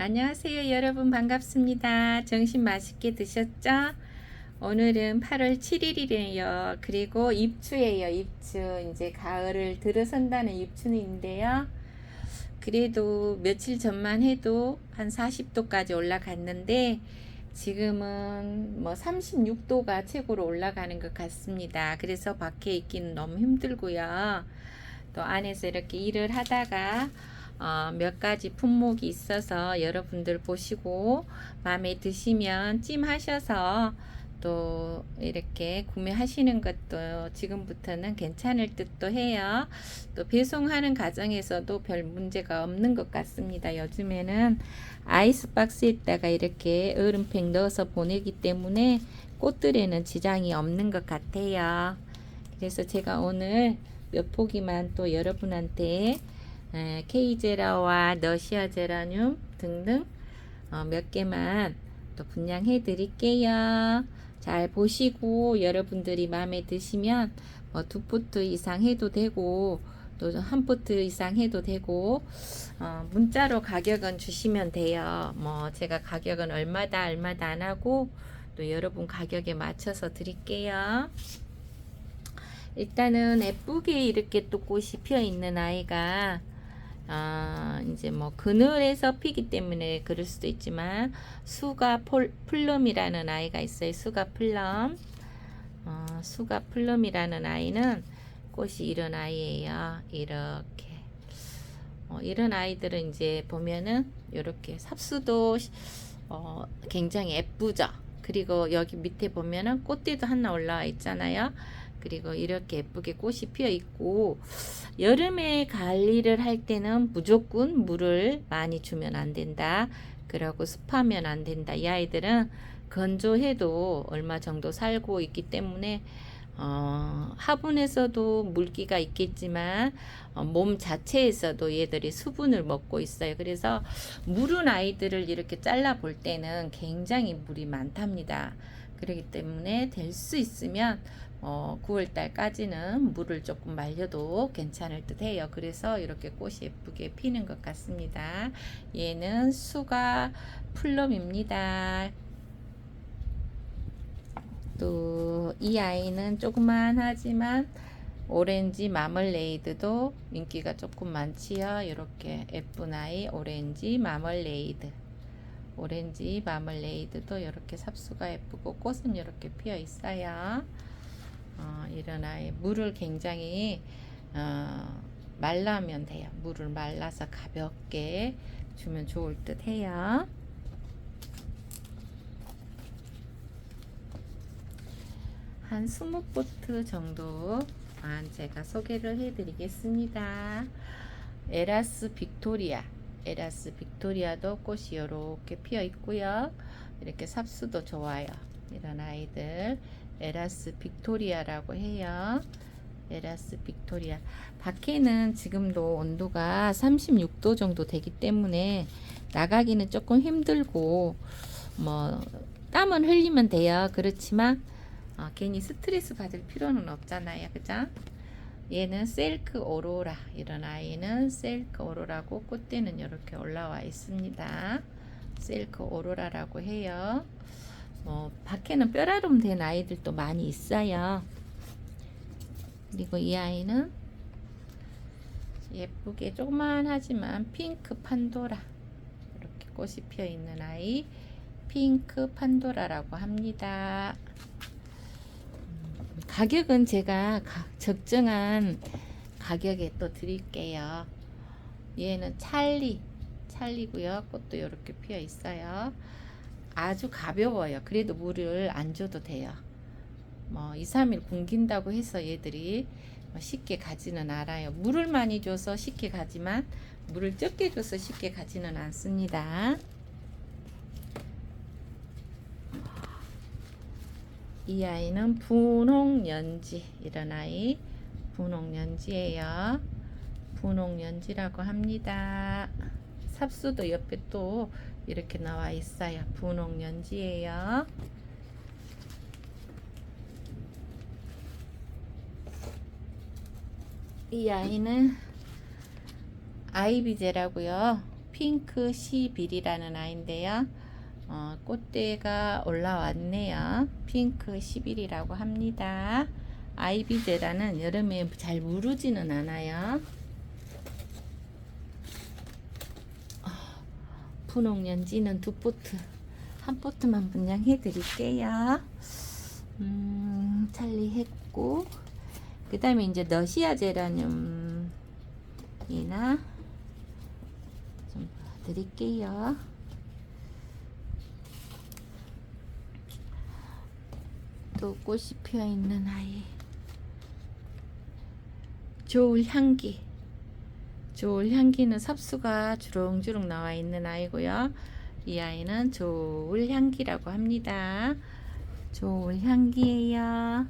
안녕하세요 여러분 반갑습니다. 점심 맛있게 드셨죠? 오늘은 8월 7일이래요. 그리고 입추예요. 입추. 이제 가을을 들어선다는 입추인데요. 그래도 며칠 전만 해도 한 40도까지 올라갔는데 지금은 뭐 36도가 최고로 올라가는 것 같습니다. 그래서 밖에 있기는 너무 힘들고요. 또 안에서 이렇게 일을 하다가 어, 몇 가지 품목이 있어서 여러분들 보시고 마음에 드시면 찜하셔서 또 이렇게 구매하시는 것도 지금부터는 괜찮을 듯도 해요. 또 배송하는 과정에서도 별 문제가 없는 것 같습니다. 요즘에는 아이스박스에다가 이렇게 얼음팩 넣어서 보내기 때문에 꽃들에는 지장이 없는 것 같아요. 그래서 제가 오늘 몇 포기만 또 여러분한테 에, 케이제라와 너시아 제라늄 등등 어, 몇 개만 또 분양해 드릴게요. 잘 보시고 여러분들이 마음에 드시면 뭐 두 포트 이상 해도 되고 또 한 포트 이상 해도 되고 어, 문자로 가격은 주시면 돼요. 뭐 제가 가격은 얼마다 얼마다 안 하고 또 여러분 가격에 맞춰서 드릴게요. 일단은 예쁘게 이렇게 또 꽃이 피어 있는 아이가 아, 이제 뭐 그늘에서 피기 때문에 그럴 수도 있지만 수가 폴, 플럼이라는 아이가 있어요. 수가 플럼. 어, 수가 플럼이라는 아이는 꽃이 이런 아이예요. 이렇게. 어, 이런 아이들은 이제 보면은 이렇게 삽수도 어, 굉장히 예쁘죠. 그리고 여기 밑에 보면은 꽃대도 하나 올라와 있잖아요. 그리고 이렇게 예쁘게 꽃이 피어 있고 여름에 관리를 할 때는 무조건 물을 많이 주면 안 된다. 그러고 습하면 안 된다. 이 아이들은 건조해도 얼마 정도 살고 있기 때문에 어, 화분에서도 물기가 있겠지만 어, 몸 자체에서도 얘들이 수분을 먹고 있어요. 그래서 물은 아이들을 이렇게 잘라 볼 때는 굉장히 물이 많답니다. 그렇기 때문에 될 수 있으면 어, 9월 달까지는 물을 조금 말려도 괜찮을 듯 해요. 그래서 이렇게 꽃이 예쁘게 피는 것 같습니다. 얘는 수가 플럼입니다. 또 이 아이는 조그만 하지만 오렌지 마멀레이드도 인기가 조금 많지요. 이렇게 예쁜 아이 오렌지 마멀레이드. 오렌지 마멀레이드도 이렇게 삽수가 예쁘고 꽃은 이렇게 피어 있어요. 어, 이런 아이 물을 굉장히 어, 말라면 돼요. 물을 말라서 가볍게 주면 좋을 듯 해요. 한 20포트 정도만 제가 소개를 해드리겠습니다. 에라스 빅토리아. 에라스 빅토리아도 꽃이 이렇게 피어 있고요. 이렇게 삽수도 좋아요. 이런 아이들. 에라스 빅토리아라고 해요. 에라스 빅토리아. 밖에는 지금도 온도가 36도 정도 되기 때문에 나가기는 조금 힘들고 뭐 땀은 흘리면 돼요. 그렇지만 어, 괜히 스트레스 받을 필요는 없잖아요. 그죠? 얘는 셀크 오로라. 이런 아이는 셀크 오로라고 꽃대는 이렇게 올라와 있습니다. 셀크 오로라라고 해요. 뭐 밖에는 뼈라름 된 아이들도 많이 있어요. 그리고 이 아이는 예쁘게 조그만하지만 핑크 판도라 이렇게 꽃이 피어 있는 아이 핑크 판도라라고 합니다. 음, 가격은 제가 가- 적정한 가격에 또 드릴게요. 얘는 찰리 찰리고요. 꽃도 이렇게 피어 있어요. 아주 가벼워요. 그래도 물을 안 줘도 돼요. 뭐 2, 3일 굶긴다고 해서 얘들이 뭐 쉽게 가지는 않아요. 물을 많이 줘서 쉽게 가지만 물을 적게 줘서 쉽게 가지는 않습니다. 이 아이는 분홍연지 이런 아이 분홍연지예요. 분홍연지라고 합니다. 삽수도 옆에 또 이렇게 나와 있어요. 분홍 연지예요. 이 아이는 아이비제라고요. 핑크 시빌이라는 아이인데요. 어, 꽃대가 올라왔네요. 핑크 시빌이라고 합니다. 아이비제라는 여름에 잘 무르지는 않아요. 분홍연지는 두 포트, 한 포트만 분양해 드릴게요. 음, 찰리 했고, 그 다음에 이제 너시아 제라늄이나 좀 드릴게요. 또 꽃이 피어 있는 아이. 좋을 향기. 좋을 향기는 삽수가 주렁주렁 나와 있는 아이고요. 이 아이는 좋을 향기라고 합니다. 좋을 향기예요.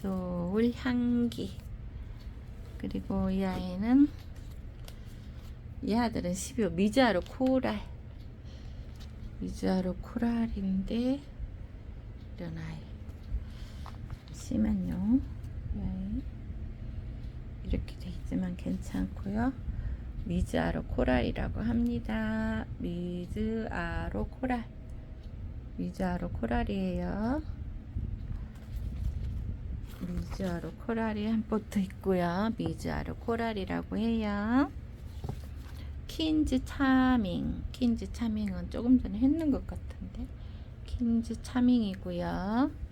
좋을 향기. 그리고 이 아이는 이 아들은 12호 미자루 코랄. 미자루 코랄인데 이런 아이. 잠시만요. 이렇게 돼 있지만 괜찮고요. 미즈아로 코랄이라고 합니다. 미즈아로 코랄. 미즈아로 코랄이에요. 미즈아로 코랄이 한 포트 있고요. 미즈아로 코랄이라고 해요. 킨즈 차밍. 킨즈 차밍은 조금 전에 했는 것 같은데. 킨즈 차밍이고요.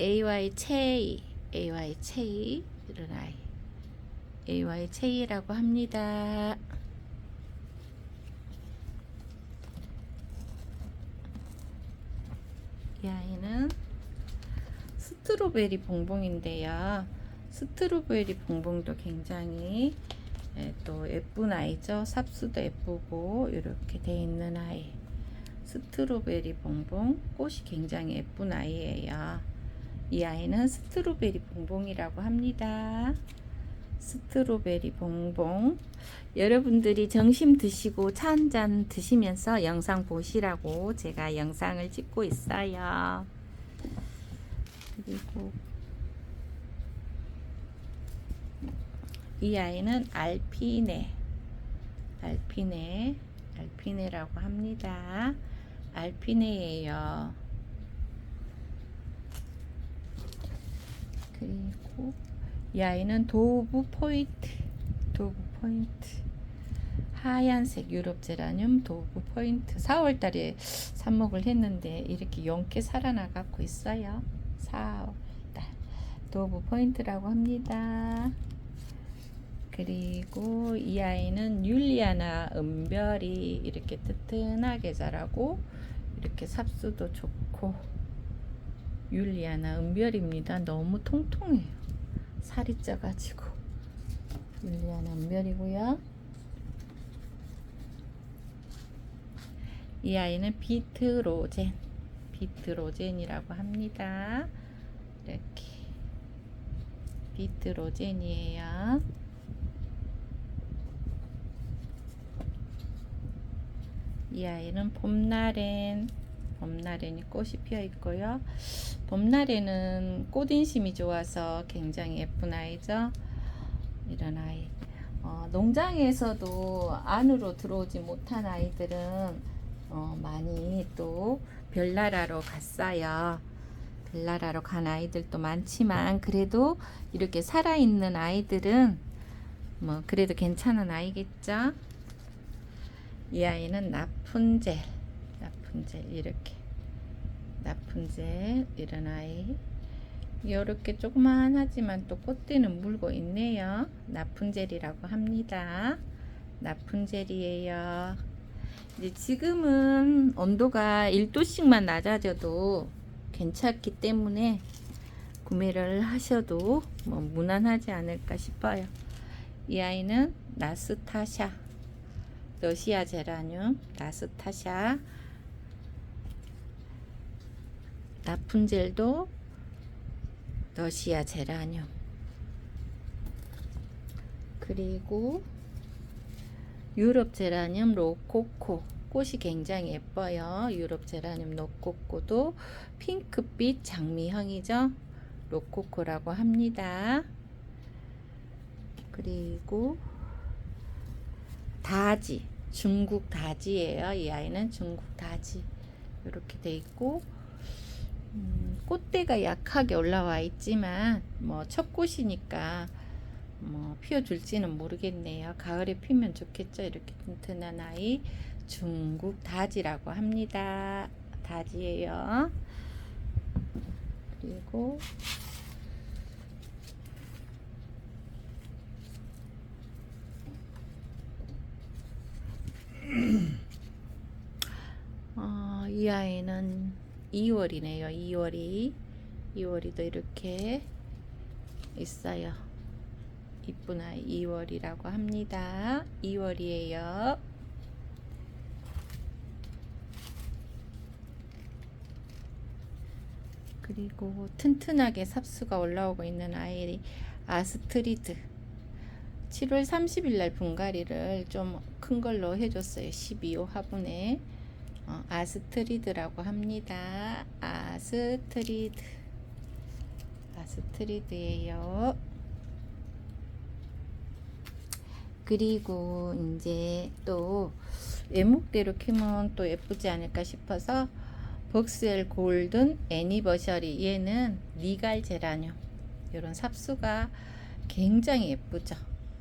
AY 체이, AY 체이, 이런 아이. AY 체이라고 합니다. 이 아이는 스트로베리 봉봉인데요. 스트로베리 봉봉도 굉장히 예, 또 예쁜 아이죠. 삽수도 예쁘고 이렇게 돼 있는 아이. 스트로베리 봉봉 꽃이 굉장히 예쁜 아이예요. 이 아이는 스트로베리 봉봉이라고 합니다. 스트로베리 봉봉. 여러분들이 점심 드시고 차 한 잔 드시면서 영상 보시라고 제가 영상을 찍고 있어요. 그리고 이 아이는 알피네. 알피네. 알피네라고 합니다. 알피네예요. 그리고 이 아이는 도브 포인트 도브 포인트. 하얀색 유럽 제라늄 도브 포인트. 4월달에 삽목을 했는데 이렇게 용케 살아나가고 있어요. 4월달. 도브 포인트라고 합니다. 그리고 이 아이는 율리아나 은별이 이렇게 튼튼하게 자라고 이렇게 삽수도 좋고 율리아나 은별입니다. 너무 통통해요. 살이 쪄가지고 율리아나 은별이고요. 이 아이는 비트로젠, 비트로젠이라고 합니다. 이렇게 비트로젠이에요. 이 아이는 봄나렌 봄날에는 꽃이 피어 있고요. 봄날에는 꽃인심이 좋아서 굉장히 예쁜 아이죠. 이런 아이. 어, 농장에서도 안으로 들어오지 못한 아이들은 어, 많이 또 별나라로 갔어요. 별나라로 간 아이들도 많지만 그래도 이렇게 살아있는 아이들은 뭐 그래도 괜찮은 아이겠죠. 이 아이는 나푼젤. 나쁜젤 이렇게. 나쁜젤 이런 아이. 이렇게 조그만 하지만 또 꽃띠는 물고 있네요. 나쁜젤이라고 합니다. 나쁜젤이에요. 이제 지금은 온도가 1도씩만 낮아져도 괜찮기 때문에 구매를 하셔도 뭐 무난하지 않을까 싶어요. 이 아이는 나스타샤. 러시아 제라늄 나스타샤 라푼젤도 러시아 제라늄 그리고 유럽 제라늄 로코코 꽃이 굉장히 예뻐요. 유럽 제라늄 로코코도 핑크빛 장미형이죠. 로코코라고 합니다. 그리고 다지 중국 다지예요. 이 아이는 중국 다지 이렇게 돼 있고 음, 꽃대가 약하게 올라와 있지만 뭐 첫 꽃이니까 뭐 피워줄지는 모르겠네요. 가을에 피면 좋겠죠. 이렇게 튼튼한 아이 중국 다지라고 합니다. 다지예요. 그리고 어, 이 아이는 2월이네요. 2월이 2월이도 이렇게 있어요. 이쁜 아이 2월이라고 합니다. 2월이에요. 그리고 튼튼하게 삽수가 올라오고 있는 아이 아스트리드 7월 30일 날 분갈이를 좀 큰 걸로 해줬어요 12호 화분에 어, 아스트리드라고 합니다. 아스트리드. 아스트리드예요. 그리고 이제 또 외목대로 키면 또 예쁘지 않을까 싶어서 벅스엘 골든 애니버셔리. 얘는 니갈 제라늄. 이런 삽수가 굉장히 예쁘죠?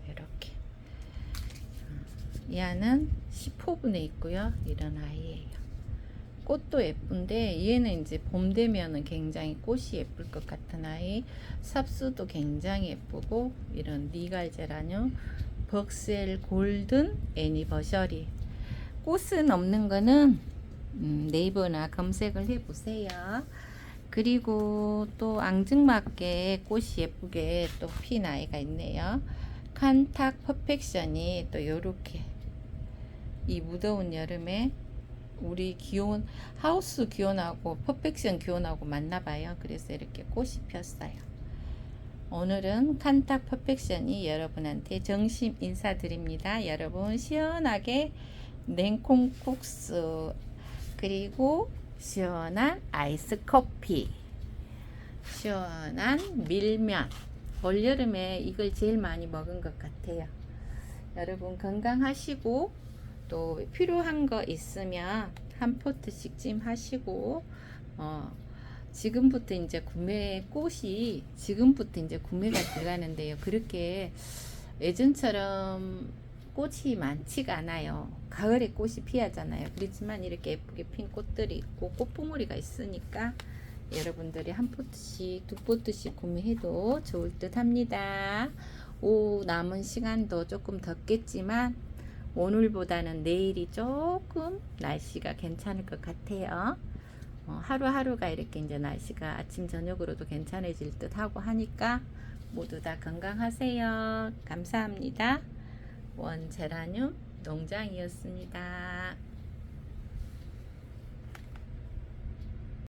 이렇게. 얘는 10호분에 있고요. 이런 아이예요 꽃도 예쁜데 얘는 이제 봄 되면은 굉장히 꽃이 예쁠 것 같은 아이 삽수도 굉장히 예쁘고 이런 니갈 제라늄 벅스엘 골든 애니버셔리 꽃은 없는 거는 음, 네이버나 검색을 해보세요. 그리고 또 앙증맞게 꽃이 예쁘게 또 핀 아이가 있네요. 칸탁 퍼펙션이 또 요렇게 이 무더운 여름에 우리 기온 하우스 기온하고 퍼펙션 기온하고 맞나 봐요. 그래서 이렇게 꽃이 폈어요. 오늘은 칸탁 퍼펙션이 여러분한테 정심 인사드립니다. 여러분 시원하게 냉콩 국수 그리고 시원한 아이스 커피 시원한 밀면 올여름에 이걸 제일 많이 먹은 것 같아요 여러분 건강하시고 또 필요한 거 있으면 한 포트씩 찜 하시고 어 지금부터 이제 구매 꽃이 지금부터 이제 구매가 들어가는데요 그렇게 예전처럼 꽃이 많지가 않아요. 가을에 꽃이 피하잖아요. 그렇지만 이렇게 예쁘게 핀 꽃들이 있고 꽃봉오리가 있으니까 여러분들이 한 포트씩 두 포트씩 구매해도 좋을 듯 합니다. 오 남은 시간도 조금 덥겠지만 오늘보다는 내일이 조금 날씨가 괜찮을 것 같아요. 어, 하루하루가 이렇게 이제 날씨가 아침 저녁으로도 괜찮아질 듯 하고 하니까 모두 다 건강하세요. 감사합니다. 원제라늄 농장이었습니다.